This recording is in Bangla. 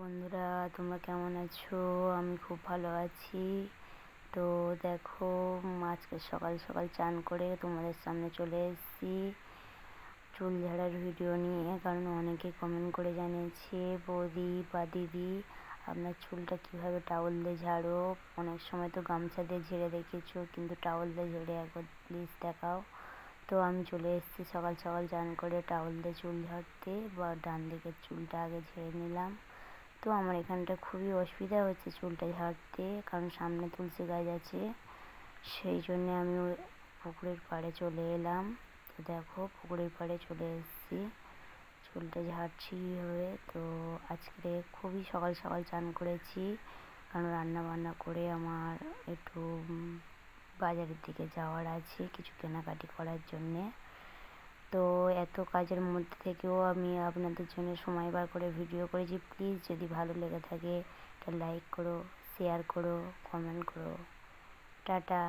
বন্ধুরা, তোমরা কেমন আছো? আমি খুব ভালো আছি। তো দেখো আজকে সকাল সকাল চান করে তোমাদের সামনে চলে এসেছি। চুল ঝাড়ার ভিডিও নিয়ে, কারণ অনেকে কমেন্ট করে জানিয়েছে, বৌদি বা দিদি, আপনার চুলটা কীভাবে টাওয়াল দিয়ে ঝাড়ো? অনেক সময় তো গামছা দিয়ে ঝেড়ে দেখেছ, কিন্তু টাওয়াল দিয়ে ঝেড়ে একবার প্লিজ দেখাও। তো আমি চলে এসেছি সকাল সকাল চান করে টাওয়াল দিয়ে চুল ঝাড়তে, বা ডান দিকের চুলটা আগে ঝেড়ে নিলাম। তো আমার এখানটা খুবই অসুবিধা হচ্ছে চুলটা ঝাড়তে, কারণ সামনে তুলসী গাছ আছে। সেই জন্যে আমি পুকুরের পাড়ে চলে এলাম। তো দেখো, পুকুরের পাড়ে চলে এসেছি। চুলটা ঝাড়ছি হয়ে তো আজকে খুবই সকাল সকাল চান করেছি, কারণ রান্না বান্না করে আমার একটু বাজারের দিকে যাওয়ার আছে, কিছু কেনাকাটি করার জন্যে। এত কাজের মধ্যে থেকেও আমি আপনাদের জন্য সময় বার করে ভিডিও করেছি। প্লিজ যদি ভালো লেগে থাকে, একটা লাইক করো, শেয়ার করো, কমেন্ট করো। টাটা।